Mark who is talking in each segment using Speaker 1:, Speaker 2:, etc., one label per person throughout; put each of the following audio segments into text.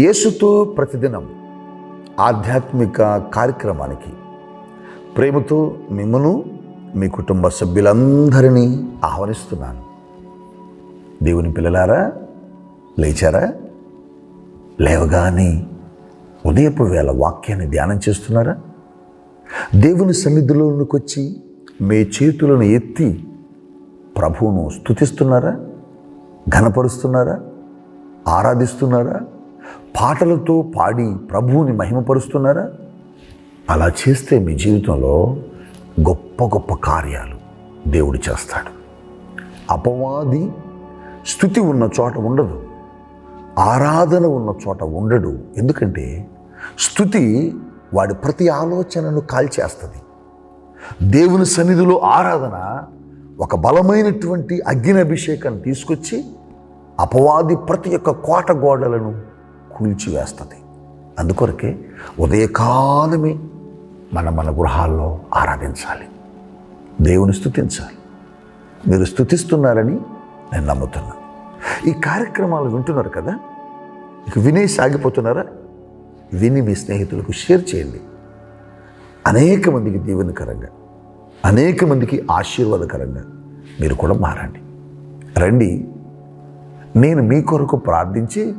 Speaker 1: యేసుతో ప్రతిదినం ఆధ్యాత్మిక కార్యక్రమానికి ప్రేమతో మిమ్మను మీ కుటుంబ సభ్యులందరినీ ఆహ్వానిస్తున్నాను. దేవుని పిల్లలారా లేచారా? లేవగానే ఉదయపు వేళ వాక్యాన్ని ధ్యానం చేస్తున్నారా? దేవుని సన్నిధిలోనికి వచ్చి మీ చేతులను ఎత్తి ప్రభువును స్తుతిస్తున్నారా? ఘనపరుస్తున్నారా? ఆరాధిస్తున్నారా? పాటలతో పాడి ప్రభువుని మహిమపరుస్తున్నారా? అలా చేస్తే మీ జీవితంలో గొప్ప గొప్ప కార్యాలు దేవుడు చేస్తాడు. అపవాది స్థుతి ఉన్న చోట ఉండదు. ఆరాధన ఉన్న చోట ఉండడు. ఎందుకంటే స్థుతి వాడి ప్రతి ఆలోచనను కాల్చేస్తుంది. దేవుని సన్నిధిలో ఆరాధన ఒక బలమైనటువంటి అగ్ని అభిషేకాన్ని తీసుకొచ్చి అపవాది ప్రతి ఒక్క కోట గోడలను కూల్చివేస్తుంది అందుకొరకే ఉదయకాలమే మనం మన గృహాల్లో ఆరాధించాలి. దేవుని స్థుతించాలి మీరు స్థుతిస్తున్నారని నేను నమ్ముతున్నా. ఈ కార్యక్రమాలు వింటున్నారు కదా? ఇక వినే సాగిపోతున్నారా? విని మీ స్నేహితులకు షేర్ చేయండి. అనేక మందికి దీవెనకరంగా అనేక మందికి ఆశీర్వాదకరంగా మీరు కూడా మారండి. రండి. నేను మీ కొరకు ప్రార్థించి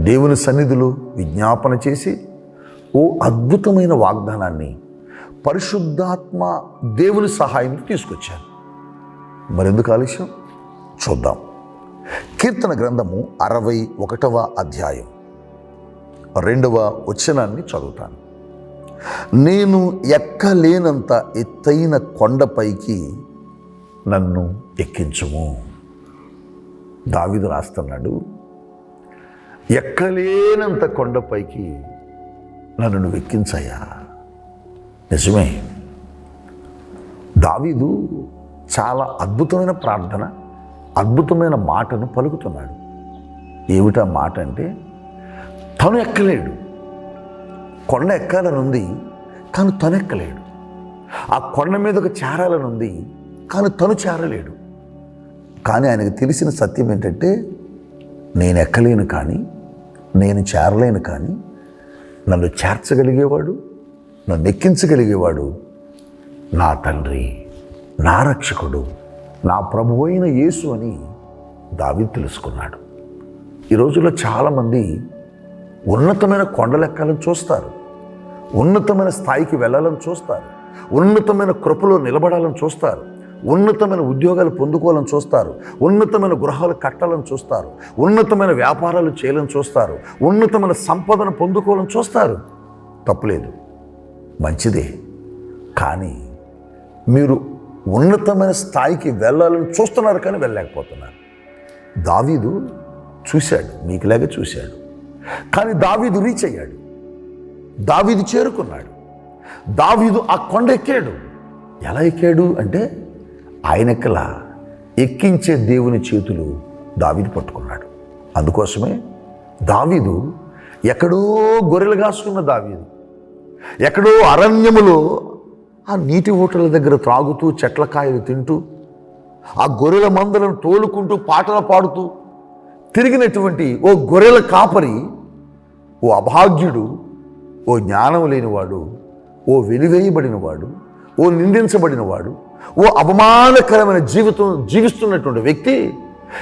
Speaker 1: దేవుని సన్నిధిలో విజ్ఞాపన చేసి ఓ అద్భుతమైన వాగ్దానాన్ని పరిశుద్ధాత్మ దేవుని సహాయంతో తీసుకొచ్చాను మరెందుకు ఆలస్యం? చూద్దాం. కీర్తన గ్రంథము అరవై ఒకటవ అధ్యాయం. రెండవ వచనాన్ని చదువుతాను. నేను ఎక్కలేనంత ఎత్తైన కొండపైకి నన్ను ఎక్కించుము. దావిదు రాస్తున్నాడు ఎక్కలేనంత కొండపైకి నన్ను నువ్వు ఎక్కించయ్యా. నిజమే. దావీదు చాలా అద్భుతమైన ప్రార్థన అద్భుతమైన మాటను పలుకుతున్నాడు. ఏమిటా మాట అంటే తను ఎక్కలేడు. కొండ ఎక్కాలనుంది కానీ తను ఎక్కలేడు. ఆ కొండ మీదకు చేరాలనుంది కానీ తను చేరలేడు. కానీ ఆయనకు తెలిసిన సత్యం ఏంటంటే నేను ఎక్కలేను కానీ నేను చేరలేను కానీ నన్ను చేర్చగలిగేవాడు నన్ను ఎక్కించగలిగేవాడు నా తండ్రి నా రక్షకుడు నా ప్రభు అయిన యేసు అని దావి తెలుసుకున్నాడు. ఈ రోజుల్లో చాలామంది ఉన్నతమైన కొండలెక్కాలని చూస్తారు ఉన్నతమైన స్థాయికి వెళ్ళాలని చూస్తారు ఉన్నతమైన కృపలో నిలబడాలని చూస్తారు. ఉన్నతమైన ఉద్యోగాలు పొందుకోవాలని చూస్తారు. ఉన్నతమైన గృహాలు కట్టాలని చూస్తారు. ఉన్నతమైన వ్యాపారాలు చేయాలని చూస్తారు. ఉన్నతమైన సంపదను పొందుకోవాలని చూస్తారు. తప్పులేదు. మంచిదే. కానీ మీరు ఉన్నతమైన స్థాయికి వెళ్ళాలని చూస్తున్నారు కానీ వెళ్ళలేకపోతున్నారు. దావీదు చూశాడు. మీకులాగే చూశాడు. కానీ దావీదు రీచ్ అయ్యాడు. దావీదు చేరుకున్నాడు. దావీదు ఆ కొండ ఎక్కాడు. ఎలా ఎక్కాడు అంటే ఆయనక్కల ఎక్కించే దేవుని చేతులు దావీదు పట్టుకున్నాడు. అందుకోసమే దావీదు ఎక్కడో గొర్రెలు కాసుకున్న దావీదు. ఎక్కడో అరణ్యములో ఆ నీటి ఊటల దగ్గర త్రాగుతూ చెట్ల కాయలు తింటూ ఆ గొర్రెల మందలను తోలుకుంటూ పాటలు పాడుతూ తిరిగినటువంటి ఓ గొర్రెల కాపరి ఓ అభాగ్యుడు ఓ జ్ఞానం లేనివాడు ఓ వెలివేయబడినవాడు ఓ నిందించబడినవాడు ఓ అవమానకరమైన జీవితం జీవిస్తున్నటువంటి వ్యక్తి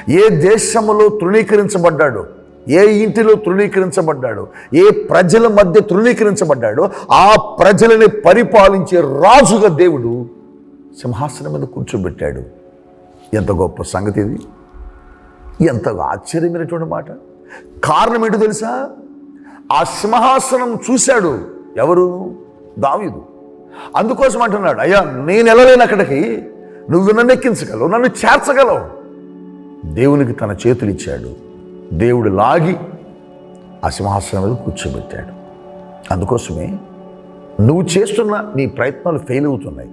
Speaker 1: ఏ దేశంలో తృణీకరించబడ్డాడో ఏ ఇంటిలో తృణీకరించబడ్డాడో ఏ ప్రజల మధ్య తృణీకరించబడ్డాడో ఆ ప్రజలని పరిపాలించే రాజుగా దేవుడు సింహాసనం మీద కూర్చోబెట్టాడు. ఎంత గొప్ప సంగతి ఇది. ఎంత ఆశ్చర్యమైనటువంటి మాట. కారణం ఏంటో తెలుసా? ఆ సింహాసనం చూశాడు ఎవరు? దావీదు. అందుకోసం అంటున్నాడు అయ్యా నేను వెళ్ళలేను అక్కడికి నువ్వు నన్ను ఎక్కించగలవు నన్ను చేర్చగలవు. దేవునికి తన చేతులు ఇచ్చాడు. దేవుడు లాగి ఆ సింహాసనం మీద కూర్చోబెట్టాడు. అందుకోసమే నువ్వు చేస్తున్న నీ ప్రయత్నాలు ఫెయిల్ అవుతున్నాయి.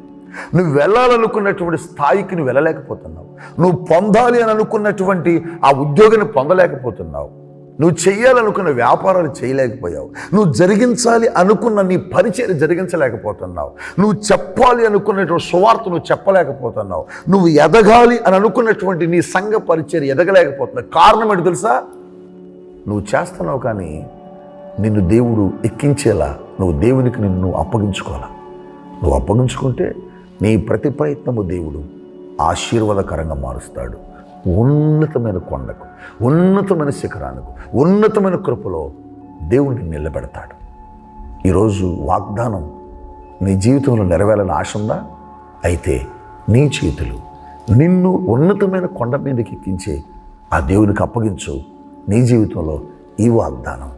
Speaker 1: నువ్వు వెళ్ళాలనుకున్నటువంటి స్థాయికి నువ్వు వెళ్ళలేకపోతున్నావు. నువ్వు పొందాలి అని అనుకున్నటువంటి ఆ ఉద్యోగాన్ని పొందలేకపోతున్నావు. నువ్వు చేయాలనుకున్న వ్యాపారాలు చేయలేకపోయావు. నువ్వు జరిగించాలి అనుకున్న నీ పరిచయం జరిగించలేకపోతున్నావు. నువ్వు చెప్పాలి అనుకున్నటువంటి సువార్త నువ్వు చెప్పలేకపోతున్నావు. నువ్వు ఎదగాలి అని అనుకున్నటువంటి నీ సంఘ పరిచయం ఎదగలేకపోతున్నావు. కారణం ఏంటి తెలుసా? నువ్వు చేస్తున్నావు కానీ నిన్ను దేవుడు ఎక్కించేలా నువ్వు దేవునికి నిన్ను అప్పగించుకోవాలా? నువ్వు అప్పగించుకుంటే నీ ప్రతి ప్రయత్నము దేవుడు ఆశీర్వాదకరంగా మారుస్తాడు. ఉన్నతమైన కొండకు ఉన్నతమైన శిఖరానికి ఉన్నతమైన కృపలో దేవుడిని నిలబెడతాడు. ఈరోజు వాగ్దానం నీ జీవితంలో నెరవేరాలని ఆశ ఉందా? అయితే నీ చేతులు నిన్ను ఉన్నతమైన కొండ మీదకి ఎక్కించే ఆ దేవునికి అప్పగించు. నీ జీవితంలో ఈ వాగ్దానం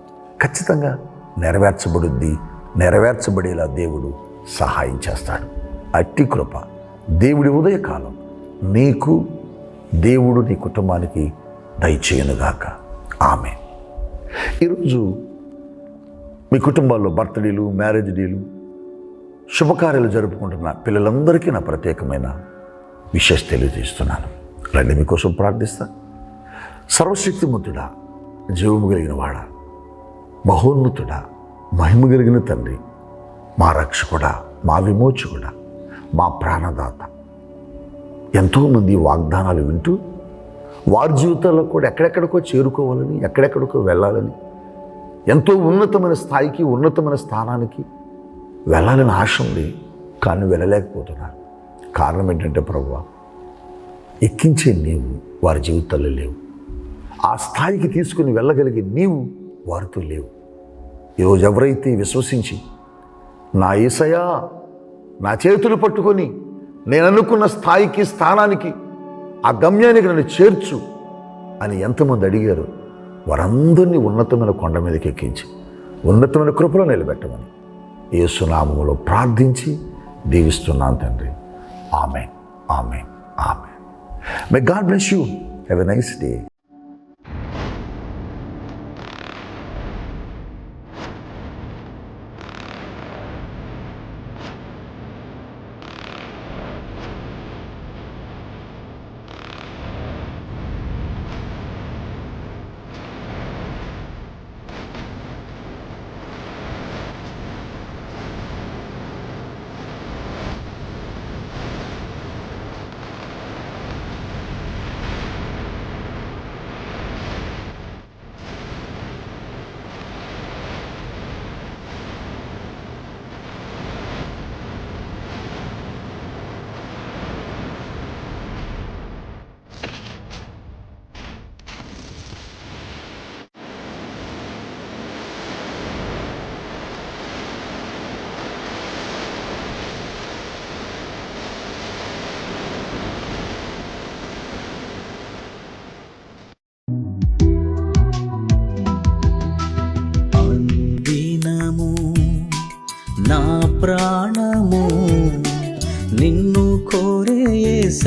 Speaker 1: ఖచ్చితంగా నెరవేర్చబడుద్ది. నెరవేర్చబడేలా దేవుడు సహాయం చేస్తాడు. అట్టి కృప దేవుడి ఉదయకాలం నీకు దేవుడు నీ కుటుంబానికి దయచేయనుగాక. ఆమె ఈరోజు మీ కుటుంబాల్లో బర్త్డేలు మ్యారేజ్ డేలు శుభకార్యాలు జరుపుకుంటున్న పిల్లలందరికీ నా ప్రత్యేకమైన విషెస్ తెలియజేస్తున్నాను. రండి మీకోసం ప్రార్థిస్తా. సర్వశక్తిమంతుడా జీవము కలిగిన వాడ మహోన్నతుడా మహిమ కలిగిన తండ్రి మా రక్షకుడా మా విమోచకుడా మా ప్రాణదాత. ఎంతోమంది వాగ్దానాలు వింటూ వారి జీవితాల్లో కూడా ఎక్కడెక్కడికో చేరుకోవాలని ఎక్కడెక్కడికో వెళ్ళాలని ఎంతో ఉన్నతమైన స్థాయికి ఉన్నతమైన స్థానానికి వెళ్ళాలని ఆశ ఉంది కానీ వెళ్ళలేకపోతున్నారు. కారణం ఏంటంటే ప్రభు ఎక్కించే నీవు వారి జీవితాల్లో లేవు. ఆ స్థాయికి తీసుకుని వెళ్ళగలిగే నీవు వారితో లేవు. ఈరోజు ఎవరైతే విశ్వసించి నా ఈసయా నా చేతులు పట్టుకొని నేను అనుకున్న స్థాయికి స్థానానికి ఆ గమ్యానికి నన్ను చేర్చు అని ఎంతమంది అడిగారు వారందరినీ ఉన్నతమైన కొండ మీదకి ఎక్కించి ఉన్నతమైన కృపలో నిలబెట్టమని. యేసునామములో ప్రార్థించి దీవిస్తున్నాను తండ్రి. ఆమె ఆమె ఆమె may god bless you. Have a nice day.